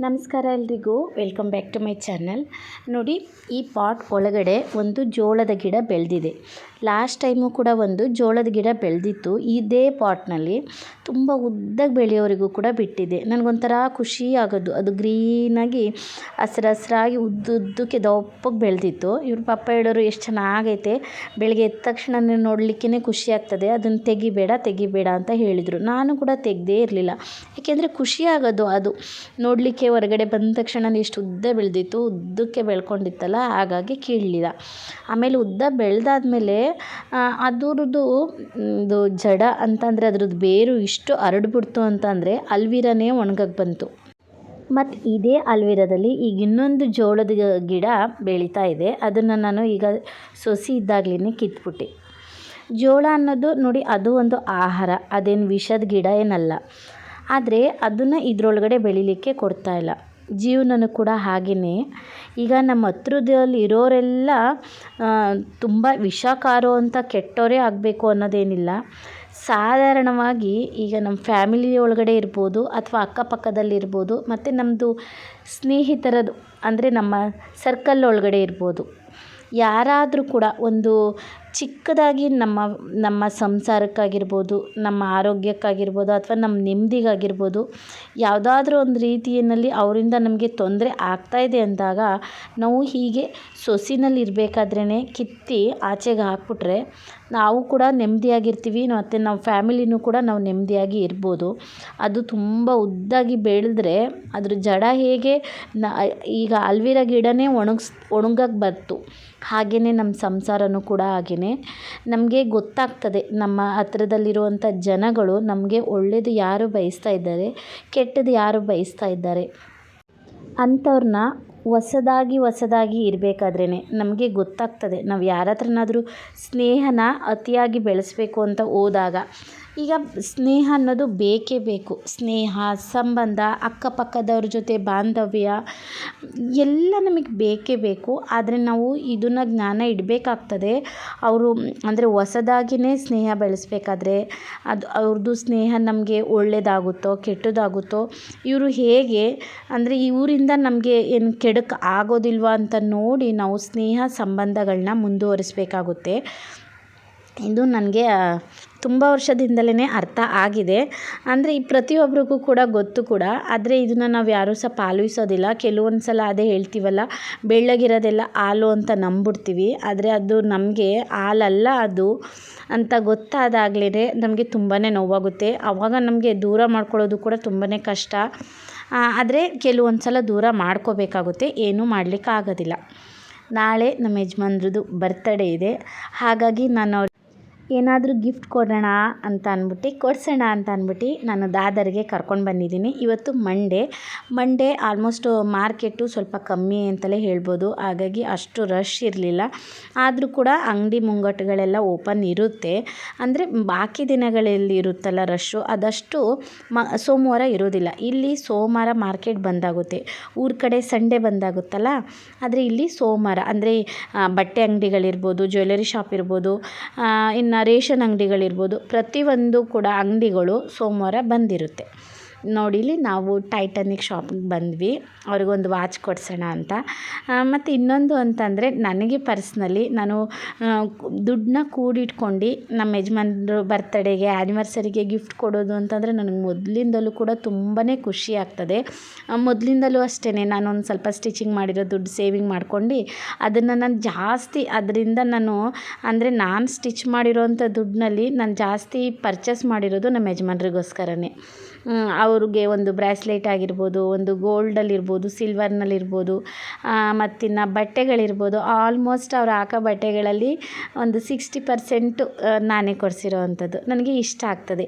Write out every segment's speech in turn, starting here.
ನಮಸ್ಕಾರ ಎಲ್ರಿಗೂ. Welcome back to my channel ನೋಡಿ, ಈ ಪಾಟ್ ಒಳಗಡೆ ಒಂದು ಜೋಳದ ಗಿಡ ಬೆಳೆದಿದೆ. ಲಾಸ್ಟ್ ಟೈಮು ಕೂಡ ಒಂದು ಜೋಳದ ಗಿಡ ಬೆಳೆದಿತ್ತು. ಇದೇ ಪಾಟ್ನಲ್ಲಿ ತುಂಬ ಉದ್ದಕ್ಕೆ ಬೆಳೆಯೋರಿಗೂ ಕೂಡ ಬಿಟ್ಟಿದೆ. ನನಗೊಂಥರ ಖುಷಿ ಆಗೋದು. ಅದು ಗ್ರೀನಾಗಿ ಹಸ್ರು ಹಸ್ರಾಗಿ ಉದ್ದುದ್ದಕ್ಕೆ ದಪ್ಪಗೆ ಬೆಳೆದಿತ್ತು. ಇವ್ರ ಪಪ್ಪ ಹೇಳೋರು ಎಷ್ಟು ಚೆನ್ನಾಗೈತೆ. ಬೆಳಗ್ಗೆ ಎದ್ದ ತಕ್ಷಣ ನೋಡಲಿಕ್ಕೇ ಖುಷಿ ಆಗ್ತದೆ. ಅದನ್ನು ತೆಗಿಬೇಡ ತೆಗಿಬೇಡ ಅಂತ ಹೇಳಿದರು. ನಾನು ಕೂಡ ತೆಗೆದೇ ಇರಲಿಲ್ಲ. ಏಕೆಂದರೆ ಖುಷಿ ಆಗೋದು ಅದು. ನೋಡಲಿಕ್ಕೆ ಹೊರಗಡೆ ಬಂದ ತಕ್ಷಣ ಎಷ್ಟು ಉದ್ದ ಬೆಳೆದಿತ್ತು, ಉದ್ದಕ್ಕೆ ಬೆಳ್ಕೊಂಡಿತ್ತಲ್ಲ, ಹಾಗಾಗಿ ಕೀಳಲಿಲ್ಲ. ಆಮೇಲೆ ಉದ್ದ ಬೆಳೆದಾದ್ಮೇಲೆ ಅದರದ್ದು ಇದು ಜಡ ಅಂತಂದರೆ ಅದ್ರದ್ದು ಬೇರು ಇಷ್ಟು ಹರಡ್ಬಿಡ್ತು ಅಂತಂದರೆ ಅಲ್ವಿರನೇ ಒಣಗಕ್ಕೆ ಬಂತು. ಮತ್ತು ಇದೇ ಅಲ್ವಿರದಲ್ಲಿ ಈಗ ಇನ್ನೊಂದು ಜೋಳದ ಗಿಡ ಬೆಳೀತಾ ಇದೆ. ಅದನ್ನು ನಾನು ಈಗ ಸೊಸಿ ಇದ್ದಾಗ್ಲೇ ಕಿತ್ಬಿಟ್ಟೆ. ಜೋಳ ಅನ್ನೋದು ನೋಡಿ ಅದು ಒಂದು ಆಹಾರ, ಅದೇನು ವಿಷದ ಗಿಡ ಏನಲ್ಲ. ಆದರೆ ಅದನ್ನು ಇದರೊಳಗಡೆ ಬೆಳಿಲಿಕ್ಕೆ ಕೊಡ್ತಾ ಇಲ್ಲ. ಜೀವನನೂ ಕೂಡ ಹಾಗೆಯೇ ಈಗ ನಮ್ಮ ಹತ್ರದಲ್ಲಿ ಇರೋರೆಲ್ಲ ತುಂಬ ಅಂತ ಕೆಟ್ಟವರೇ ಆಗಬೇಕು ಅನ್ನೋದೇನಿಲ್ಲ. ಸಾಧಾರಣವಾಗಿ ಈಗ ನಮ್ಮ ಫ್ಯಾಮಿಲಿ ಒಳಗಡೆ ಇರ್ಬೋದು, ಅಥವಾ ಅಕ್ಕಪಕ್ಕದಲ್ಲಿರ್ಬೋದು ಮತ್ತು ನಮ್ಮದು ಸ್ನೇಹಿತರದ್ದು ಅಂದರೆ ನಮ್ಮ ಸರ್ಕಲ್ ಒಳಗಡೆ ಇರ್ಬೋದು. ಯಾರಾದರೂ ಕೂಡ ಒಂದು ಚಿಕ್ಕದಾಗಿ ನಮ್ಮ ನಮ್ಮ ಸಂಸಾರಕ್ಕಾಗಿರ್ಬೋದು, ನಮ್ಮ ಆರೋಗ್ಯಕ್ಕಾಗಿರ್ಬೋದು ಅಥವಾ ನಮ್ಮ ನೆಮ್ಮದಿಗಾಗಿರ್ಬೋದು, ಯಾವುದಾದ್ರೂ ಒಂದು ರೀತಿಯಲ್ಲಿ ಅವರಿಂದ ನಮಗೆ ತೊಂದರೆ ಆಗ್ತಾಯಿದೆ ಅಂದಾಗ ನಾವು ಹೀಗೆ ಸೊಸಿನಲ್ಲಿ ಇರಬೇಕಾದ್ರೇ ಕಿತ್ತಿ ಆಚೆಗೆ ಹಾಕ್ಬಿಟ್ರೆ ನಾವು ಕೂಡ ನೆಮ್ಮದಿಯಾಗಿರ್ತೀವಿ, ಮತ್ತು ನಾವು ಫ್ಯಾಮಿಲಿನೂ ಕೂಡ ನಾವು ನೆಮ್ಮದಿಯಾಗಿ ಇರ್ಬೋದು. ಅದು ತುಂಬ ಉದ್ದಾಗಿ ಬೆಳೆದ್ರೆ ಅದ್ರ ಜಡ ಹೇಗೆ ನ, ಈಗ ಅಲ್ವಿರ ಗಿಡನೇ ಒಣಗಿಸ್ ಒಣಗಕ್ಕೆ ಬಂತು ಹಾಗೆಯೇ ನಮ್ಮ ಸಂಸಾರನೂ ಕೂಡ ಹಾಗೆಯೇ ನಮಗೆ ಗೊತ್ತಾಗ್ತದೆ, ನಮ್ಮ ಹತ್ರದಲ್ಲಿರುವಂಥ ಜನಗಳು ನಮಗೆ ಒಳ್ಳೆಯದು ಯಾರು ಬಯಸ್ತಾ ಇದ್ದಾರೆ, ಕೆಟ್ಟದ್ದು ಯಾರು ಬಯಸ್ತಾ ಇದ್ದಾರೆ. ಅಂಥವ್ರನ್ನ ಹೊಸದಾಗಿ ಹೊಸದಾಗಿ ಇರಬೇಕಾದ್ರೇ ನಮಗೆ ಗೊತ್ತಾಗ್ತದೆ. ನಾವು ಯಾರ ಹತ್ರನಾದ್ರೂ ಸ್ನೇಹನ ಅತಿಯಾಗಿ ಬೆಳೆಸಬೇಕು ಅಂತ ಹೋದಾಗ ಈಗ ಸ್ನೇಹ ಅನ್ನೋದು ಬೇಕೇ ಬೇಕು. ಸ್ನೇಹ, ಸಂಬಂಧ, ಅಕ್ಕಪಕ್ಕದವ್ರ ಜೊತೆ ಬಾಂಧವ್ಯ, ಎಲ್ಲ ನಮಗೆ ಬೇಕೇ ಬೇಕು. ಆದರೆ ನಾವು ಇದನ್ನು ಜ್ಞಾನ ಇಡಬೇಕಾಗ್ತದೆ. ಅವರು ಅಂದರೆ ಹೊಸದಾಗಿಯೇ ಸ್ನೇಹ ಬೆಳೆಸ್ಬೇಕಾದ್ರೆ ಅದು ಅವ್ರದ್ದು ಸ್ನೇಹ ನಮಗೆ ಒಳ್ಳೆಯದಾಗುತ್ತೋ ಕೆಟ್ಟದಾಗುತ್ತೋ, ಇವರು ಹೇಗೆ ಅಂದರೆ ಇವರಿಂದ ನಮಗೆ ಏನು ಕೆಡಕ್ಕೆ ಆಗೋದಿಲ್ವಾ ಅಂತ ನೋಡಿ ನಾವು ಸ್ನೇಹ ಸಂಬಂಧಗಳನ್ನ ಮುಂದುವರಿಸಬೇಕಾಗುತ್ತೆ. ಇದು ನನಗೆ ತುಂಬ ವರ್ಷದಿಂದಲೇ ಅರ್ಥ ಆಗಿದೆ. ಅಂದರೆ ಈ ಪ್ರತಿಯೊಬ್ಬರಿಗೂ ಕೂಡ ಗೊತ್ತು ಕೂಡ. ಆದರೆ ಇದನ್ನು ನಾವು ಯಾರೂ ಸಹ ಪಾಲಿಸೋದಿಲ್ಲ ಕೆಲವೊಂದು ಸಲ ಅದೇ ಹೇಳ್ತೀವಲ್ಲ, ಬೆಳ್ಳಗಿರೋದೆಲ್ಲ ಹಾಲು ಅಂತ ನಂಬಿಡ್ತೀವಿ. ಆದರೆ ಅದು ನಮಗೆ ಹಾಲಲ್ಲ ಅದು ಅಂತ ಗೊತ್ತಾದಾಗಲೇ ನಮಗೆ ತುಂಬಾ ನೋವಾಗುತ್ತೆ. ಆವಾಗ ನಮಗೆ ದೂರ ಮಾಡ್ಕೊಳ್ಳೋದು ಕೂಡ ತುಂಬಾ ಕಷ್ಟ. ಆದರೆ ಕೆಲವೊಂದು ಸಲ ದೂರ ಮಾಡ್ಕೋಬೇಕಾಗುತ್ತೆ. ಏನೂ ಮಾಡಲಿಕ್ಕಾಗೋದಿಲ್ಲ. ನಾಳೆ ನಮ್ಮ ಯಜಮಾನ್ರದ್ದು ಬರ್ತಡೇ ಇದೆ. ಹಾಗಾಗಿ ನಾನು ಏನಾದರೂ ಗಿಫ್ಟ್ ಕೊಡೋಣ ಅಂತ ಅಂದ್ಬಿಟ್ಟು, ಕೊಡ್ಸೋಣ ಅಂತ ಅಂದ್ಬಿಟ್ಟು ನಾನು ದಾದರ್ಗೆ ಕರ್ಕೊಂಡು ಬಂದಿದ್ದೀನಿ. ಇವತ್ತು ಮಂಡೇ ಮಂಡೇ ಆಲ್ಮೋಸ್ಟು ಮಾರ್ಕೆಟು ಸ್ವಲ್ಪ ಕಮ್ಮಿ ಅಂತಲೇ ಹೇಳ್ಬೋದು. ಹಾಗಾಗಿ ಅಷ್ಟು ರಶ್ ಇರಲಿಲ್ಲ. ಆದರೂ ಕೂಡ ಅಂಗಡಿ ಮುಂಗಟ್ಟುಗಳೆಲ್ಲ ಓಪನ್ ಇರುತ್ತೆ. ಅಂದರೆ ಬಾಕಿ ದಿನಗಳಲ್ಲಿ ಇರುತ್ತಲ್ಲ ರಶ್ಶು ಅದಷ್ಟು ಮ, ಸೋಮವಾರ ಇರೋದಿಲ್ಲ. ಇಲ್ಲಿ ಸೋಮವಾರ ಮಾರ್ಕೆಟ್ ಬಂದಾಗುತ್ತೆ. ಊರ ಕಡೆ ಸಂಡೇ ಬಂದಾಗುತ್ತಲ್ಲ, ಆದರೆ ಇಲ್ಲಿ ಸೋಮವಾರ. ಅಂದರೆ ಬಟ್ಟೆ ಅಂಗಡಿಗಳಿರ್ಬೋದು ಜ್ಯುವೆಲರಿ ಶಾಪ್ ಇರ್ಬೋದು ಇನ್ನು ರೇಷನ್ ಅಂಗಡಿಗಳಿರ್ಬೋದು. ಪ್ರತಿಯೊಂದು ಕೂಡ ಅಂಗಡಿಗಳು ಸೋಮವಾರ ಬಂದಿರುತ್ತೆ. ನೋಡಿ ಇಲ್ಲಿ ನಾವು ಟೈಟಾನಿಕ್ ಶಾಪಿಗೆ ಬಂದ್ವಿ. ಅವ್ರಿಗೊಂದು ವಾಚ್ ಕೊಡ್ಸೋಣ ಅಂತ. ಮತ್ತು ಇನ್ನೊಂದು ಅಂತಂದರೆ ನನಗೆ ಪರ್ಸ್ನಲಿ ನಾನು ದುಡ್ಡನ್ನ ಕೂಡಿಟ್ಕೊಂಡು ನಮ್ಮ ಯಜಮಾನ್ರು ಬರ್ತಡೇಗೆ ಆ್ಯನಿವರ್ಸರಿಗೆ ಗಿಫ್ಟ್ ಕೊಡೋದು ಅಂತಂದರೆ ನನಗೆ ಮೊದಲಿಂದಲೂ ಕೂಡ ತುಂಬಾ ಖುಷಿ ಆಗ್ತದೆ. ಮೊದಲಿಂದಲೂ ಅಷ್ಟೇ ನಾನು ಒಂದು ಸ್ವಲ್ಪ ಸ್ಟಿಚಿಂಗ್ ಮಾಡಿರೋ ದುಡ್ಡು ಸೇವಿಂಗ್ ಮಾಡ್ಕೊಂಡು ಅದನ್ನು ನಾನು ಜಾಸ್ತಿ ಅದರಿಂದ ನಾನು, ಅಂದರೆ ನಾನು ಸ್ಟಿಚ್ ಮಾಡಿರೋಂಥ ದುಡ್ಡಿನಲ್ಲಿ ನಾನು ಜಾಸ್ತಿ ಪರ್ಚೇಸ್ ಮಾಡಿರೋದು ನಮ್ಮ ಯಜಮಾನ್ರಿಗೋಸ್ಕರನೇ. ಅವ್ರಿಗೆ ಒಂದು ಬ್ರ್ಯಾಸ್ಲೆಟ್ ಆಗಿರ್ಬೋದು, ಒಂದು ಗೋಲ್ಡಲ್ಲಿರ್ಬೋದು, ಸಿಲ್ವರ್ನಲ್ಲಿರ್ಬೋದು ಮತ್ತಿನ್ನು ಬಟ್ಟೆಗಳಿರ್ಬೋದು, ಆಲ್ಮೋಸ್ಟ್ ಅವ್ರು ಹಾಕೋ ಬಟ್ಟೆಗಳಲ್ಲಿ ಒಂದು ಸಿಕ್ಸ್ಟಿ ಪರ್ಸೆಂಟು ನಾನೇ ಕೊಡಿಸಿರೋ ಅಂಥದ್ದು ನನಗೆ ಇಷ್ಟ ಆಗ್ತದೆ.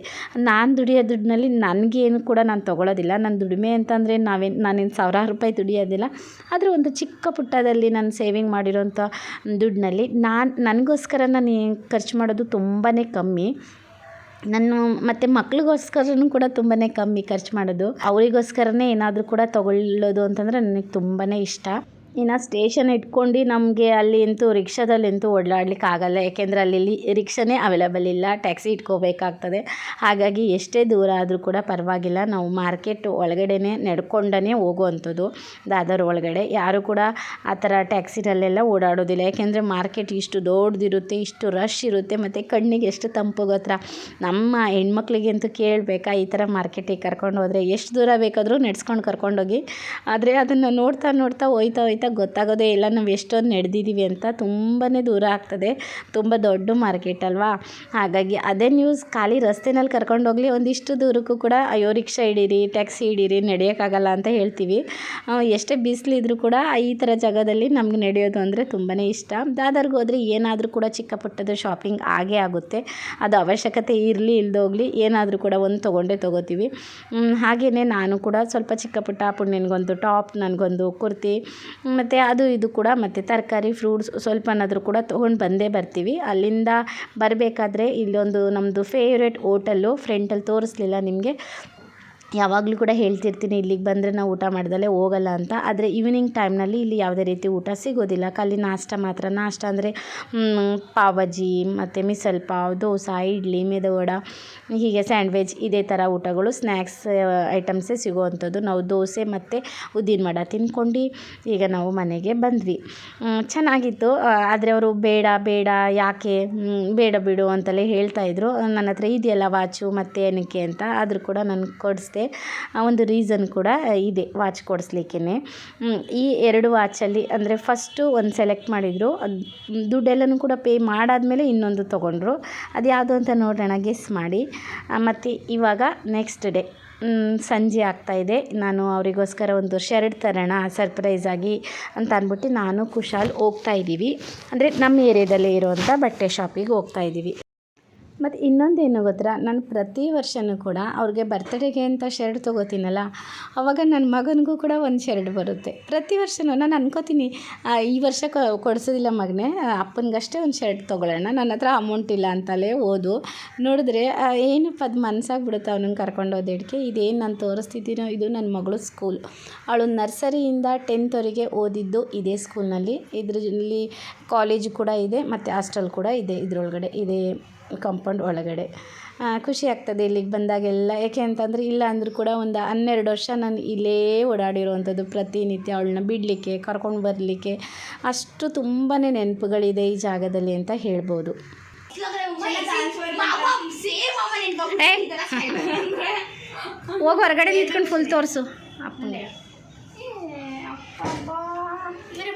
ನಾನು ದುಡಿಯೋ ದುಡ್ಡಿನಲ್ಲಿ ನನಗೇನು ಕೂಡ ನಾನು ತೊಗೊಳೋದಿಲ್ಲ. ನನ್ನ ದುಡಿಮೆ ಅಂತಂದರೆ ನಾವೇನು, ನಾನೇನು ಸಾವಿರಾರು ರೂಪಾಯಿ ದುಡಿಯೋದಿಲ್ಲ. ಆದರೆ ಒಂದು ಚಿಕ್ಕ ಪುಟ್ಟದಲ್ಲಿ ನಾನು ಸೇವಿಂಗ್ ಮಾಡಿರೋಂಥ ದುಡ್ಡಿನಲ್ಲಿ ನಾನು, ನನಗೋಸ್ಕರ ನಾನು ಖರ್ಚು ಮಾಡೋದು ತುಂಬಾ ಕಮ್ಮಿ. ನಾನು ಮತ್ತು ಮಕ್ಳಿಗೋಸ್ಕರನೂ ಕೂಡ ತುಂಬಾ ಕಮ್ಮಿ ಖರ್ಚು ಮಾಡೋದು. ಅವರಿಗೋಸ್ಕರನೇ ಏನಾದರೂ ಕೂಡ ತೊಗೊಳ್ಳೋದು ಅಂತಂದರೆ ನನಗೆ ತುಂಬಾ ಇಷ್ಟ. ಇನ್ನು ಸ್ಟೇಷನ್ ಇಟ್ಕೊಂಡು ನಮಗೆ ಅಲ್ಲಿ ಅಂತೂ ರಿಕ್ಷಾದಲ್ಲಂತೂ ಓಡಾಡ್ಲಿಕ್ಕೆ ಆಗಲ್ಲ. ಯಾಕೆಂದರೆ ಅಲ್ಲಿ ರಿಕ್ಷಾನೇ ಅವೈಲೇಬಲ್ ಇಲ್ಲ. ಟ್ಯಾಕ್ಸಿ ಇಟ್ಕೋಬೇಕಾಗ್ತದೆ. ಹಾಗಾಗಿ ಎಷ್ಟೇ ದೂರ ಆದರೂ ಕೂಡ ಪರವಾಗಿಲ್ಲ. ನಾವು ಮಾರ್ಕೆಟ್ ಒಳಗಡೆನೇ ನಡ್ಕೊಂಡೇ ಹೋಗುವಂಥದ್ದು. ದಾದರ್ ಒಳಗಡೆ. ಯಾರು ಕೂಡ ಆ ಥರ ಟ್ಯಾಕ್ಸಿನಲ್ಲೆಲ್ಲ ಓಡಾಡೋದಿಲ್ಲ. ಯಾಕೆಂದರೆ ಮಾರ್ಕೆಟ್ ಇಷ್ಟು ದೊಡ್ಡದಿರುತ್ತೆ, ಇಷ್ಟು ರಶ್ ಇರುತ್ತೆ, ಮತ್ತು ಕಣ್ಣಿಗೆ ಎಷ್ಟು ತಂಪು ಗೊತ್ತಾ? ನಮ್ಮ ಹೆಣ್ಮಕ್ಳಿಗಂತೂ ಕೇಳಬೇಕಾ, ಈ ಥರ ಮಾರ್ಕೆಟಿಗೆ ಕರ್ಕೊಂಡು ಹೋದರೆ? ಎಷ್ಟು ದೂರ ಬೇಕಾದರೂ ನಡೆಸ್ಕೊಂಡು ಕರ್ಕೊಂಡೋಗಿ, ಆದರೆ ಅದನ್ನು ನೋಡ್ತಾ ನೋಡ್ತಾ ಹೋಯ್ತಾ ಹೋಯ್ತಾ ಗೊತ್ತಾಗೋದೇ ಇಲ್ಲ. ನಾವು ಎಷ್ಟೊಂದು ನಡೆದಿದ್ದೀವಿ ಅಂತ ತುಂಬಾ ದೂರ ಆಗ್ತದೆ. ತುಂಬ ದೊಡ್ಡ ಮಾರ್ಕೆಟ್ ಅಲ್ವಾ? ಹಾಗಾಗಿ ಅದೇ ನ್ಯೂಸ್ ಖಾಲಿ ರಸ್ತೆನಲ್ಲಿ ಕರ್ಕೊಂಡೋಗಲಿ ಒಂದಿಷ್ಟು ದೂರಕ್ಕೂ ಕೂಡ ಅಯ್ಯೋ, ರಿಕ್ಷಾ ಹಿಡೀರಿ, ಟ್ಯಾಕ್ಸಿ ಹಿಡೀರಿ, ನಡೆಯೋಕ್ಕಾಗಲ್ಲ ಅಂತ ಹೇಳ್ತೀವಿ. ಎಷ್ಟೇ ಬಿಸಿಲಿದ್ರೂ ಕೂಡ ಈ ಥರ ಜಾಗದಲ್ಲಿ ನಮ್ಗೆ ನಡೆಯೋದು ಅಂದರೆ ತುಂಬಾ ಇಷ್ಟ. ದಾದರ್ಗೆ ಹೋದರೆ ಏನಾದರೂ ಕೂಡ ಚಿಕ್ಕ ಪುಟ್ಟದ ಶಾಪಿಂಗ್ ಆಗೇ ಆಗುತ್ತೆ. ಅದು ಅವಶ್ಯಕತೆ ಇರಲಿ ಇಲ್ದೋಗ್ಲಿ ಏನಾದರೂ ಕೂಡ ಒಂದು ತೊಗೊಂಡೇ ತೊಗೋತೀವಿ. ಹಾಗೆಯೇ ನಾನು ಕೂಡ ಸ್ವಲ್ಪ ಚಿಕ್ಕ ಪುಟ್ಟ, ಪುಣ್ಯನಿಗೊಂದು ಟಾಪ್ ನನಗೊಂದು ಕುರ್ತಿ ಮತ್ತು ಅದು ಇದು ಕೂಡ ಮತ್ತು ತರಕಾರಿ ಫ್ರೂಟ್ಸ್ ಸ್ವಲ್ಪನಾದರೂ ಕೂಡ ತೊಗೊಂಡು ಬಂದೇ ಬರ್ತೀವಿ. ಅಲ್ಲಿಂದ ಬರಬೇಕಾದ್ರೆ ಇಲ್ಲೊಂದು ನಮ್ಮದು ಫೇವ್ರೆಟ್ ಓಟೆಲ್ಲು ಫ್ರೆಂಟಲ್ಲಿ ತೋರಿಸ್ಲಿಲ್ಲ ನಿಮಗೆ. ಯಾವಾಗಲೂ ಕೂಡ ಹೇಳ್ತಿರ್ತೀನಿ, ಇಲ್ಲಿಗೆ ಬಂದರೆ ನಾವು ಊಟ ಮಾಡ್ದಲೇ ಹೋಗಲ್ಲ ಅಂತ. ಆದರೆ ಈವ್ನಿಂಗ್ ಟೈಮ್ನಲ್ಲಿ ಇಲ್ಲಿ ಯಾವುದೇ ರೀತಿ ಊಟ ಸಿಗೋದಿಲ್ಲ. ಖಾಲಿ ನಾಷ್ಟ ಮಾತ್ರ. ನಾಷ್ಟ ಅಂದರೆ ಪಾವ್ ಭಾಜಿ ಮತ್ತು ಮಿಸಲ್ ಪಾವ್, ದೋಸೆ, ಇಡ್ಲಿ ಮೆದುವಡ ಹೀಗೆ ಸ್ಯಾಂಡ್ವಿಚ್ ಇದೇ ಥರ ಊಟಗಳು ಸ್ನ್ಯಾಕ್ಸ್ ಐಟಮ್ಸೇ ಸಿಗುವಂಥದ್ದು. ನಾವು ದೋಸೆ ಮತ್ತು ಉದ್ದಿನ ಮಡ ತಿಂದ್ಕೊಂಡು ಈಗ ನಾವು ಮನೆಗೆ ಬಂದ್ವಿ. ಚೆನ್ನಾಗಿತ್ತು. ಆದರೆ ಅವರು ಬೇಡ ಬೇಡ, ಯಾಕೆ? ಬೇಡ ಬಿಡು ಅಂತಲೇ ಹೇಳ್ತಾಯಿದ್ರು ನನ್ನ ಹತ್ರ ಇದೆಯಲ್ಲ ವಾಚು, ಮತ್ತೆ ಏನಕ್ಕೆ ಅಂತ. ಆದರೂ ಕೂಡ ನಾನು ಕೊಡಿಸ್ದೆ. ಆ ಒಂದು ರೀಸನ್ ಕೂಡ ಇದೆ ವಾಚ್ ಕೊಡಿಸ್ಲಿಕ್ಕೆ ಈ ಎರಡು ವಾಚಲ್ಲಿ ಅಂದರೆ ಫಸ್ಟು ಒಂದು ಸೆಲೆಕ್ಟ್ ಮಾಡಿದರು. ದುಡ್ಡೆಲ್ಲನೂ ಕೂಡ ಪೇ ಮಾಡಾದಮೇಲೆ ಇನ್ನೊಂದು ತೊಗೊಂಡ್ರು. ಅದು ಯಾವುದು ಅಂತ ನೋಡೋಣ ಗೆಸ್ ಮಾಡಿ. ಮತ್ತು ಇವಾಗ ನೆಕ್ಸ್ಟ್ ಡೇ ಸಂಜೆ ಆಗ್ತಾಯಿದೆ ನಾನು ಅವರಿಗೋಸ್ಕರ ಒಂದು ಶರ್ಟ್ ತರೋಣ ಸರ್ಪ್ರೈಸ್ ಆಗಿ ಅಂತ ಅಂದ್ಬಿಟ್ಟು ನಾನು ಕುಶಾಲ್ ಹೋಗ್ತಾ ಇದ್ದೀವಿ ಅಂದರೆ ನಮ್ಮ ಏರಿಯಾದಲ್ಲೇ ಇರುವಂಥ ಬಟ್ಟೆ ಶಾಪಿಗೆ ಹೋಗ್ತಾ ಇದ್ದೀವಿ ಮತ್ತು ಇನ್ನೊಂದೇನು ಗೊತ್ತಾ? ನಾನು ಪ್ರತಿ ವರ್ಷವೂ ಕೂಡ ಅವ್ರಿಗೆ ಬರ್ತಡೇಗೆ ಅಂತ ಶರ್ಟ್ ತೊಗೋತೀನಲ್ಲ, ಅವಾಗ ನನ್ನ ಮಗನಿಗೂ ಕೂಡ ಒಂದು ಶರ್ಟ್ ಬರುತ್ತೆ. ಪ್ರತಿ ವರ್ಷವೂ ನಾನು ಅನ್ಕೋತೀನಿ ಈ ವರ್ಷ ಕೊಡಿಸೋದಿಲ್ಲ ಮಗನೇ ಅಪ್ಪನಿಗಷ್ಟೇ ಒಂದು ಶರ್ಟ್ ತೊಗೊಳ್ಳೋಣ ನನ್ನ ಹತ್ರ ಅಮೌಂಟ್ ಇಲ್ಲ ಅಂತಲೇ ಓದು. ನೋಡಿದ್ರೆ ಏನಪ್ಪ ಅದು ಮನಸ್ಸಾಗ್ಬಿಡುತ್ತೆ ಅವನನ್ನು ಕರ್ಕೊಂಡು ಹೋದೇಡ್ಕೆ ಇದೇನು ನಾನು ತೋರಿಸ್ತಿದ್ದೀನೋ, ಇದು ನನ್ನ ಮಗಳು ಸ್ಕೂಲ್ ಅವಳು ನರ್ಸರಿಯಿಂದ ಟೆಂತ್ವರೆಗೆ ಓದಿದ್ದು ಇದೇ ಸ್ಕೂಲ್ನಲ್ಲಿ ಇದರಲ್ಲಿ ಕಾಲೇಜ್ ಕೂಡ ಇದೆ, ಮತ್ತು ಹಾಸ್ಟೆಲ್ ಕೂಡ ಇದೆ ಇದರೊಳಗಡೆ, ಇದೇ ಕಾಂಪೌಂಡ್ ಒಳಗಡೆ. ಖುಷಿ ಆಗ್ತದೆ ಇಲ್ಲಿಗೆ ಬಂದಾಗೆಲ್ಲ. ಯಾಕೆ ಅಂತಂದರೆ ಇಲ್ಲ ಅಂದರೂ ಕೂಡ ಒಂದು ಹನ್ನೆರಡು ವರ್ಷ ನಾನು ಇಲ್ಲೇ ಓಡಾಡಿರುವಂಥದ್ದು ಪ್ರತಿನಿತ್ಯ ಅವಳನ್ನ ಬಿಡಲಿಕ್ಕೆ, ಕರ್ಕೊಂಡು ಬರಲಿಕ್ಕೆ. ಅಷ್ಟು ತುಂಬಾ ನೆನಪುಗಳಿದೆ ಈ ಜಾಗದಲ್ಲಿ ಅಂತ ಹೇಳ್ಬೋದು. ಹೋಗಿ ಹೊರಗಡೆ ನಿಂತ್ಕೊಂಡು ಫುಲ್ ತೋರಿಸು. ಅಪ್ಪನಿಗೆ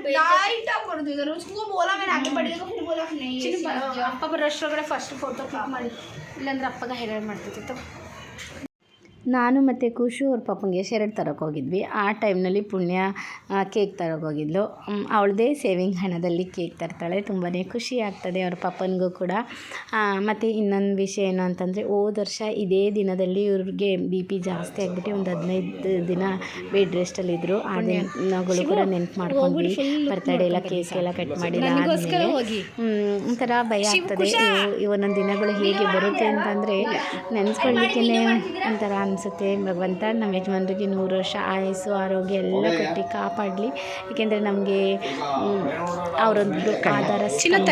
लाइट ऑफ कर दो इधर उसको बोला मैंने आगे बढ़ जाएगा फिर बोला कि नहीं ये ಅಪ್ಪ ಬರೋಷ್ಟರೊಳಗಡೆ ಫಸ್ಟ್ ಫೋಟೋ ಕ್ಲಿಕ್ ಮಾಡಿ ಇಲ್ಲಾಂದ್ರೆ ಅಪ್ಪಗ ಹೈಲೈಟ್ ಮಾಡ್ತಿತ್ತು ನಾನು ಮತ್ತು ಖುಷು ಅವ್ರ ಪಾಪಂಗೆ ಶರ್ಟ್ ತರೋಕೆ ಹೋಗಿದ್ವಿ. ಆ ಟೈಮ್ನಲ್ಲಿ ಪುಣ್ಯ ಕೇಕ್ ತರೋಕೆ ಹೋಗಿದ್ಲು. ಅವಳದೇ ಸೇವಿಂಗ್ ಹಣದಲ್ಲಿ ಕೇಕ್ ತರ್ತಾಳೆ. ತುಂಬಾ ಖುಷಿ ಆಗ್ತದೆ ಅವ್ರ ಪಾಪನಿಗೂ ಕೂಡ. ಮತ್ತು ಇನ್ನೊಂದು ವಿಷಯ ಏನು ಅಂತಂದರೆ ಹೋದ ವರ್ಷ ಇದೇ ದಿನದಲ್ಲಿ ಇವ್ರಿಗೆ ಬಿ ಪಿ ಜಾಸ್ತಿ ಆಗಿಬಿಟ್ಟು ಒಂದು ಹದಿನೈದು ದಿನ ಬೆಡ್ ರೆಸ್ಟಲ್ಲಿದ್ದರು ಆ ದಿನಗಳು ಕೂಡ ನೆನ್ಪು ಮಾಡ್ಕೊಂಡ್ವಿ. ಬರ್ತಡೇ ಎಲ್ಲ ಕೇಕ್ ಎಲ್ಲ ಕಟ್ ಮಾಡಿ ಒಂಥರ ಭಯ ಆಗ್ತದೆ. ಇವನೊಂದು ದಿನಗಳು ಹೇಗೆ ಬರುತ್ತೆ ಅಂತಂದರೆ ನೆನ್ಸ್ಕೊಳ್ಳಿಕ್ಕೆ ಒಂಥರ ಅನಿಸುತ್ತೆ. ಭಗವಂತ ನಮ್ಮ ಯಜಮಾನ್ರಿಗೆ ನೂರು ವರ್ಷ ಆಯಸ್ಸು ಆರೋಗ್ಯ ಎಲ್ಲ ಕೊಟ್ಟು ಕಾಪಾಡಲಿ. ಏಕೆಂದರೆ ನಮಗೆ ಅವರೊಂದು ಆಧಾರ ಸ್ತಂಭ.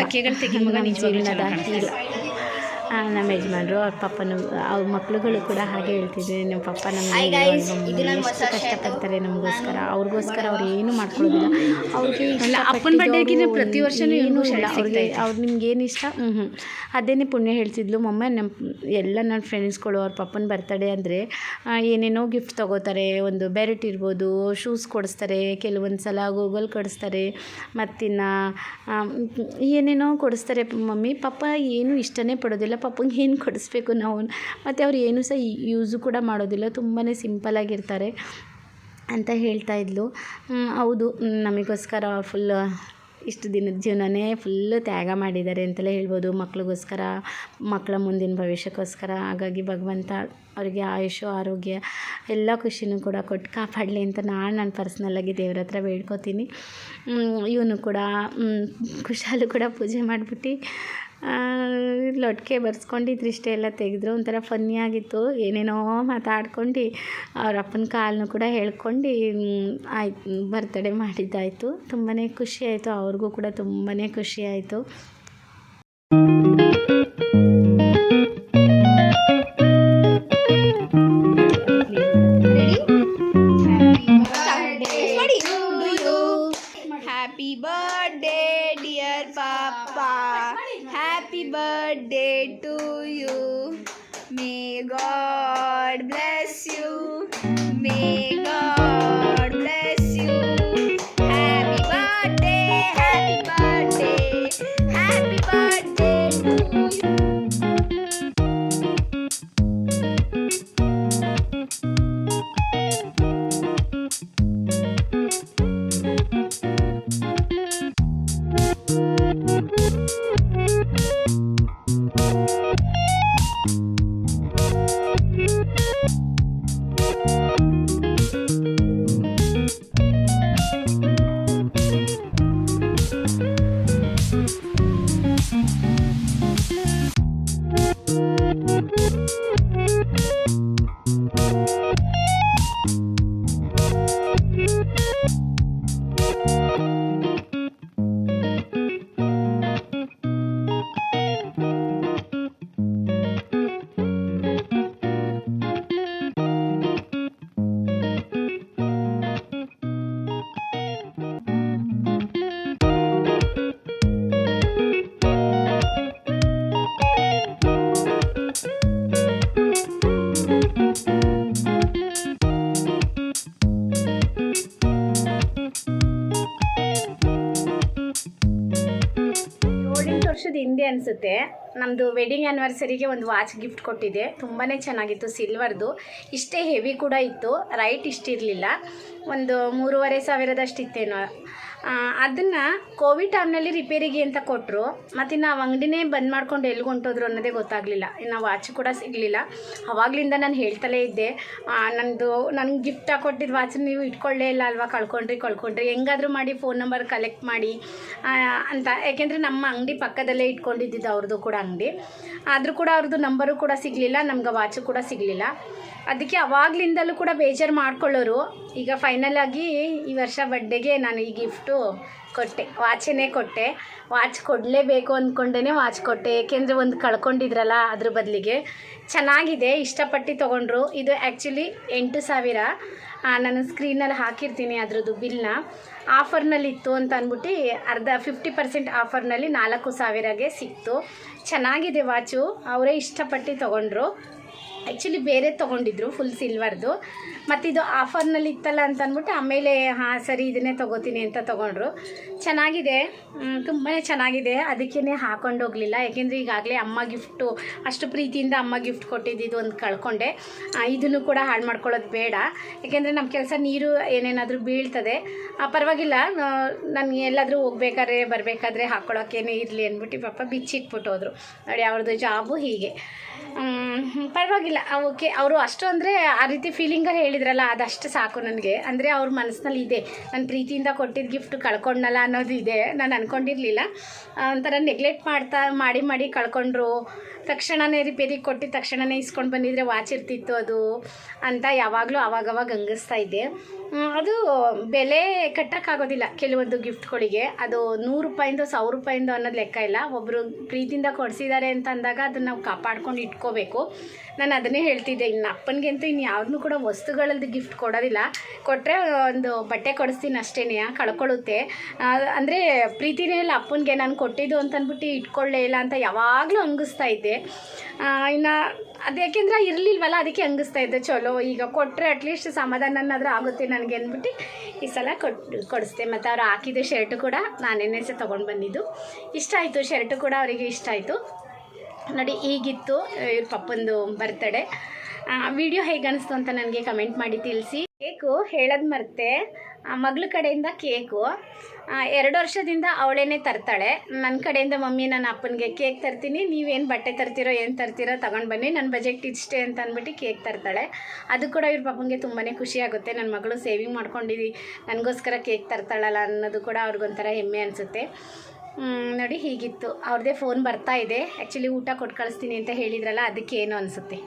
ನಮ್ಮ ಯಜಮಾನರು ಅವ್ರ ಪಪ್ಪನ ಅವ್ರ ಮಕ್ಳುಗಳು ಕೂಡ ಹಾಗೆ ಹೇಳ್ತಿದ್ರು. ನಮ್ಮ ಪಪ್ಪ ನಮ್ಮ ಎಷ್ಟು ಕಷ್ಟಪಡ್ತಾರೆ ನಮಗೋಸ್ಕರ. ಅವ್ರಿಗೋಸ್ಕರ ಅವ್ರು ಏನು ಮಾಡ್ಕೊಳ್ಳೋದಿಲ್ಲ. ಅವ್ರಿಗೆ ಅಪ್ಪನ ಬಡ್ಡೆಗಿನ ಪ್ರತಿ ವರ್ಷನೂ ಏನೂ ಇಲ್ಲ. ಅವ್ರಿಗೆ ಅವ್ರು ನಿಮ್ಗೆ ಏನು ಇಷ್ಟ? ಹ್ಞೂ ಹ್ಞೂ ಅದೇನೇ ಪುಣ್ಯ ಹೇಳ್ತಿದ್ಲು. ಮಮ್ಮ ನಮ್ಮ ಎಲ್ಲ ನನ್ನ ಫ್ರೆಂಡ್ಸ್ಗಳು ಅವ್ರ ಪಪ್ಪನ ಬರ್ತಡೇ ಅಂದರೆ ಏನೇನೋ ಗಿಫ್ಟ್ ತೊಗೋತಾರೆ. ಒಂದು ಬೆರೆಟ್ ಇರ್ಬೋದು ಶೂಸ್ ಕೊಡಿಸ್ತಾರೆ. ಕೆಲವೊಂದು ಸಲ ಗೂಗಲ್ ಕೊಡಿಸ್ತಾರೆ. ಮತ್ತಿನ್ನ ಏನೇನೋ ಕೊಡಿಸ್ತಾರೆ. ಮಮ್ಮಿ ಪಪ್ಪ ಏನು ಇಷ್ಟನೇ ಪಡೋದಿಲ್ಲ. ಪಪ್ಪಂಗೆ ಏನು ಕೊಡಿಸ್ಬೇಕು ನಾವು? ಮತ್ತು ಅವ್ರು ಏನು ಸಹ ಯೂಸು ಕೂಡ ಮಾಡೋದಿಲ್ಲ. ತುಂಬಾ ಸಿಂಪಲಾಗಿರ್ತಾರೆ ಅಂತ ಹೇಳ್ತಾ ಇದ್ಲು. ಹೌದು. ನಮಗೋಸ್ಕರ ಫುಲ್ ಇಷ್ಟು ದಿನದ ಜೀವನನೇ ಫುಲ್ಲು ತ್ಯಾಗ ಮಾಡಿದ್ದಾರೆ ಅಂತಲೇ ಹೇಳ್ಬೋದು. ಮಕ್ಳಿಗೋಸ್ಕರ ಮಕ್ಕಳ ಮುಂದಿನ ಭವಿಷ್ಯಕ್ಕೋಸ್ಕರ. ಹಾಗಾಗಿ ಭಗವಂತ ಅವರಿಗೆ ಆಯುಷು ಆರೋಗ್ಯ ಎಲ್ಲ ಖುಷಿನೂ ಕೂಡ ಕೊಟ್ಟು ಕಾಪಾಡಲಿ ಅಂತ ನಾನು ನಾನು ಪರ್ಸ್ನಲ್ಲಾಗಿ ದೇವ್ರ ಹತ್ರ ಬೇಡ್ಕೋತೀನಿ. ಇವನು ಕೂಡ ಖುಷಾಲು ಕೂಡ ಪೂಜೆ ಮಾಡಿಬಿಟ್ಟು ಲೊಟ್ಕೆ ಬರ್ಸ್ಕೊಂಡಿದ್ರು ಇಷ್ಟೇ ಎಲ್ಲ ತೆಗೆದ್ರು, ಒಂಥರ ಫನ್ನಿ ಆಗಿತ್ತು. ಏನೇನೋ ಮಾತಾಡ್ಕೊಂಡು ಅವ್ರ ಅಪ್ಪನ ಕಾಲನ್ನು ಕೂಡ ಹೇಳ್ಕೊಂಡು ಆಯ್ತು ಬರ್ತಡೇ ಮಾಡಿದ್ದಾಯಿತು. ತುಂಬಾ ಖುಷಿ ಆಯಿತು. ಅವ್ರಿಗೂ ಕೂಡ ತುಂಬಾ ಖುಷಿ ಆಯಿತು. ಮೇ ಅನಿಸುತ್ತೆ. ನಮ್ಮದು ವೆಡ್ಡಿಂಗ್ ಆ್ಯನಿವರ್ಸರಿಗೆ ಒಂದು ವಾಚ್ ಗಿಫ್ಟ್ ಕೊಟ್ಟಿದ್ದೆ ತುಂಬಾ ಚೆನ್ನಾಗಿತ್ತು ಸಿಲ್ವರ್ದು ಇಷ್ಟೇ ಹೆವಿ ಕೂಡ ಇತ್ತು. ರೈಟ್ ಇಷ್ಟಿರಲಿಲ್ಲ. ಒಂದು ಮೂರುವರೆ ಸಾವಿರದಷ್ಟು ಇತ್ತೇನೋ ಅದನ್ನು ಕೋವಿಡ್ ಟೈಮ್ನಲ್ಲಿ ರಿಪೇರಿಗೆ ಅಂತ ಕೊಟ್ಟರು ಮತ್ತು ನಾವು ಅಂಗಡಿನೇ ಬಂದ್ ಮಾಡ್ಕೊಂಡು ಎಲ್ಲಿ ಹೊಂಟೋದ್ರು ಅನ್ನೋದೇ ಗೊತ್ತಾಗಲಿಲ್ಲ. ಇನ್ನು ವಾಚ್ ಕೂಡ ಸಿಗಲಿಲ್ಲ. ಅವಾಗಲಿಂದ ನಾನು ಹೇಳ್ತಲೇ ಇದ್ದೆ. ನನ್ನದು ನನಗೆ ಗಿಫ್ಟ್ ಹಾಕೊಟ್ಟಿದ್ದು ವಾಚ್ ನೀವು ಇಟ್ಕೊಳ್ಳೇ ಇಲ್ಲ ಅಲ್ವಾ? ಕಳ್ಕೊಂಡ್ರಿ ಕಳ್ಕೊಂಡ್ರಿ. ಹೆಂಗಾದರೂ ಮಾಡಿ ಫೋನ್ ನಂಬರ್ ಕಲೆಕ್ಟ್ ಮಾಡಿ. ಅಂತ. ಯಾಕೆಂದರೆ ನಮ್ಮ ಅಂಗಡಿ ಪಕ್ಕದಲ್ಲೇ ಇಟ್ಕೊಂಡಿದ್ದಿದ್ದು ಅವ್ರದ್ದು ಕೂಡ ಅಂಗಡಿ. ಆದರೂ ಕೂಡ ಅವ್ರದ್ದು ನಂಬರು ಕೂಡ ಸಿಗಲಿಲ್ಲ, ನಮ್ಗೆ ವಾಚು ಕೂಡ ಸಿಗಲಿಲ್ಲ. ಅದಕ್ಕೆ ಅವಾಗ್ಲಿಂದಲೂ ಕೂಡ ಬೇಜಾರು ಮಾಡ್ಕೊಳ್ಳೋರು, ಈಗ ಫೈನಲ್ ಆಗಿ ಈ ವರ್ಷ ಬರ್ಡೇಗೆ ನಾನು ಈ ಗಿಫ್ಟು ಕೊಟ್ಟೆ ವಾಚನ್ನೇ ಕೊಟ್ಟೆ. ವಾಚ್ ಕೊಡಲೇಬೇಕು ಅಂದ್ಕೊಂಡೇ ವಾಚ್ ಕೊಟ್ಟೆ, ಏಕೆಂದರೆ ಒಂದು ಕಳ್ಕೊಂಡಿದ್ರಲ್ಲ ಅದ್ರ ಬದಲಿಗೆ. ಚೆನ್ನಾಗಿದೆ, ಇಷ್ಟಪಟ್ಟು ತೊಗೊಂಡ್ರು. ಇದು ಆ್ಯಕ್ಚುಲಿ ಎಂಟು ಸಾವಿರ. ನಾನು ಸ್ಕ್ರೀನಲ್ಲಿ ಹಾಕಿರ್ತೀನಿ ಅದರದ್ದು ಬಿಲ್ನ ಆಫರ್ನಲ್ಲಿತ್ತು ಅಂತ ಅಂದ್ಬಿಟ್ಟು ಅರ್ಧ ಫಿಫ್ಟಿ ಪರ್ಸೆಂಟ್ ಆಫರ್ನಲ್ಲಿ ನಾಲ್ಕು ಸಾವಿರಗೆ ಸಿಕ್ತು. ಚೆನ್ನಾಗಿದೆ ವಾಚು. ಅವರೇ ಇಷ್ಟಪಟ್ಟು ತೊಗೊಂಡ್ರು. ಆ್ಯಕ್ಚುಲಿ ಬೇರೆ ತೊಗೊಂಡಿದ್ರು ಫುಲ್ ಸಿಲ್ವರ್ದು ಮತ್ತು ಇದು ಆಫರ್ನಲ್ಲಿ ಇತ್ತಲ್ಲ ಅಂತ ಅಂದ್ಬಿಟ್ಟು ಆಮೇಲೆ ಹಾಂ ಸರಿ ಇದನ್ನೇ ತೊಗೋತೀನಿ ಅಂತ ತೊಗೊಂಡ್ರು. ಚೆನ್ನಾಗಿದೆ. ತುಂಬಾ ಚೆನ್ನಾಗಿದೆ. ಅದಕ್ಕೇ ಹಾಕೊಂಡು ಹೋಗಲಿಲ್ಲ. ಯಾಕೆಂದರೆ ಈಗಾಗಲೇ ಅಮ್ಮ ಗಿಫ್ಟು ಅಷ್ಟು ಪ್ರೀತಿಯಿಂದ ಅಮ್ಮ ಗಿಫ್ಟ್ ಕೊಟ್ಟಿದ್ದು ಒಂದು ಕಳ್ಕೊಂಡೆ. ಇದನ್ನು ಕೂಡ ಹಾಳು ಮಾಡ್ಕೊಳ್ಳೋದು ಬೇಡ. ಯಾಕೆಂದರೆ ನಮ್ಮ ಕೆಲಸ ನೀರು ಏನೇನಾದರೂ ಬೀಳ್ತದೆ. ಪರವಾಗಿಲ್ಲ ನನಗೆ ಎಲ್ಲಾದರೂ ಹೋಗ್ಬೇಕಾದ್ರೆ ಬರಬೇಕಾದ್ರೆ ಹಾಕ್ಕೊಳ್ಳೋಕ್ಕೇನೇ ಇರಲಿ ಅಂದ್ಬಿಟ್ಟು ಪಾಪ ಬಿಚ್ಚಿಟ್ಬಿಟ್ಟು ಹೋದರು ನೋಡಿ ಅವ್ರದ್ದು ಜಾಬು ಹೀಗೆ. ಮ್, ಪರವಾಗಿಲ್ಲ ಓಕೆ, ಅವರು ಅಷ್ಟು ಅಂದರೆ ಆ ರೀತಿ ಫೀಲಿಂಗಲ್ಲಿ ಹೇಳಿದ್ರಲ್ಲ, ಅದಷ್ಟು ಸಾಕು ನನಗೆ. ಅಂದರೆ ಅವ್ರ ಮನಸ್ಸಿನಲ್ಲಿ ಇದೆ. ನಾನು ಪ್ರೀತಿಯಿಂದ ಕೊಟ್ಟಿದ್ದ ಗಿಫ್ಟ್ ಕಳ್ಕೊಂಡಲ್ಲ ಅನ್ನೋದು ಇದೆ. ನಾನು ಅಂದ್ಕೊಂಡಿರಲಿಲ್ಲ ಒಂಥರ ನೆಗ್ಲೆಕ್ಟ್ ಮಾಡ್ತಾ, ಮಾಡಿ ಮಾಡಿ ಕಳ್ಕೊಂಡ್ರು. ತಕ್ಷಣವೇ ರಿಪೇರಿ ಕೊಟ್ಟಿದ ತಕ್ಷಣವೇ ಇಸ್ಕೊಂಡು ಬಂದಿದ್ರೆ ವಾಚ್ ಇರ್ತಿತ್ತು ಅದು ಅಂತ ಯಾವಾಗಲೂ ಅವಾಗವಾಗ ಹಂಗಿಸ್ತಾ ಇದ್ದೆ. ಅದು ಬೆಲೆ ಕಟ್ಟೋಕ್ಕಾಗೋದಿಲ್ಲ ಕೆಲವೊಂದು ಗಿಫ್ಟ್ಗಳಿಗೆ. ಅದು ನೂರು ರೂಪಾಯಿಂದು ಸಾವಿರ ರೂಪಾಯಿಂದ ಅನ್ನೋದು ಲೆಕ್ಕ ಇಲ್ಲ. ಒಬ್ಬರು ಪ್ರೀತಿಯಿಂದ ಕೊಡಿಸಿದ್ದಾರೆ ಅಂತ ಅಂದಾಗ ಅದನ್ನು ನಾವು ಕಾಪಾಡ್ಕೊಂಡು ಇಟ್ಕೋಬೇಕು. ನಾನು ಅದನ್ನೇ ಹೇಳ್ತಿದ್ದೆ, ಇನ್ನು ಅಪ್ಪನಿಗೆ ಇನ್ನು ಯಾವ್ದನ್ನೂ ಕೂಡ ವಸ್ತುಗಳದ್ದು ಗಿಫ್ಟ್ ಕೊಡೋದಿಲ್ಲ. ಕೊಟ್ಟರೆ ಒಂದು ಬಟ್ಟೆ ಕೊಡಿಸ್ತೀನಿ ಅಷ್ಟೇ ಕಳ್ಕೊಳ್ಳುತ್ತೆ. ಅಂದರೆ ಪ್ರೀತಿನೇ ಇಲ್ಲ ಅಪ್ಪನಿಗೆ, ನಾನು ಕೊಟ್ಟಿದ್ದು ಅಂತ ಅಂದ್ಬಿಟ್ಟು ಇಟ್ಕೊಳ್ಳೇ ಇಲ್ಲ ಅಂತ ಯಾವಾಗಲೂ ಅಂಗಿಸ್ತಾ ಇದ್ದೆ. ಇನ್ನು ಅದು ಯಾಕೆಂದ್ರೆ ಇರಲಿಲ್ವಲ್ಲ, ಅದಕ್ಕೆ ಹಂಗಿಸ್ತಾ ಇದ್ದೆ. ಚಲೋ, ಈಗ ಕೊಟ್ಟರೆ ಅಟ್ಲೀಸ್ಟ್ ಸಮಾಧಾನನಾದರೂ ಆಗುತ್ತೆ. ನನಗೆ ಅಂದ್ಬಿಟ್ಟು ಈ ಸಲ ಕೊಟ್ಟು ಕೊಡಿಸ್ದೆ ಮತ್ತು ಅವ್ರು ಹಾಕಿದ ಶರ್ಟು ಕೂಡ ನಾನೇನೇ ಸಹ ತೊಗೊಂಡು ಬಂದಿದ್ದು. ಇಷ್ಟ ಆಯಿತು, ಶರ್ಟು ಕೂಡ ಅವರಿಗೆ ಇಷ್ಟ ಆಯಿತು. ನೋಡಿ, ಈಗಿತ್ತು, ಇವ್ರ ಪಪ್ಪಂದು ಬರ್ತಡೆ ವಿಡಿಯೋ ಹೇಗೆ ಅನಿಸ್ತು ಅಂತ ನನಗೆ ಕಮೆಂಟ್ ಮಾಡಿ ತಿಳಿಸಿ. ಕೇಕು ಹೇಳೋದು ಮರ್ತೆ. ಮಗಳ ಕಡೆಯಿಂದ ಕೇಕು. ಎರಡು ವರ್ಷದಿಂದ ಅವಳೇನೆ ತರ್ತಾಳೆ. ನನ್ನ ಕಡೆಯಿಂದ ಮಮ್ಮಿ ನನ್ನ ಅಪ್ಪನಿಗೆ ಕೇಕ್ ತರ್ತೀನಿ. ನೀವೇನು ಬಟ್ಟೆ ತರ್ತೀರೋ, ಏನು ತರ್ತೀರೋ ತಗೊಂಡು ಬನ್ನಿ. ನನ್ನ ಬಜೆಟ್ ಇಷ್ಟೇ ಅಂತ ಅಂದ್ಬಿಟ್ಟು ಕೇಕ್ ತರ್ತಾಳೆ. ಅದು ಕೂಡ ಇವ್ರ ಪಾಪಂಗೆ ತುಂಬಾ ಖುಷಿ ಆಗುತ್ತೆ. ನನ್ನ ಮಗಳು ಸೇವಿಂಗ್ ಮಾಡ್ಕೊಂಡಿದ್ದೀವಿ ನನಗೋಸ್ಕರ ಕೇಕ್ ತರ್ತಾಳಲ್ಲ ಅನ್ನೋದು ಕೂಡ ಅವ್ರಿಗೊಂಥರ ಹೆಮ್ಮೆ ಅನಿಸುತ್ತೆ. ನೋಡಿ ಹೀಗಿತ್ತು. ಅವ್ರದ್ದೇ ಫೋನ್ ಬರ್ತಾ ಇದೆ. ಆ್ಯಕ್ಚುಲಿ ಊಟ ಕೊಟ್ಟು ಕಳಿಸ್ತೀನಿ ಅಂತ ಹೇಳಿದ್ರಲ್ಲ ಅದಕ್ಕೆ ಏನು ಅನಿಸುತ್ತೆ.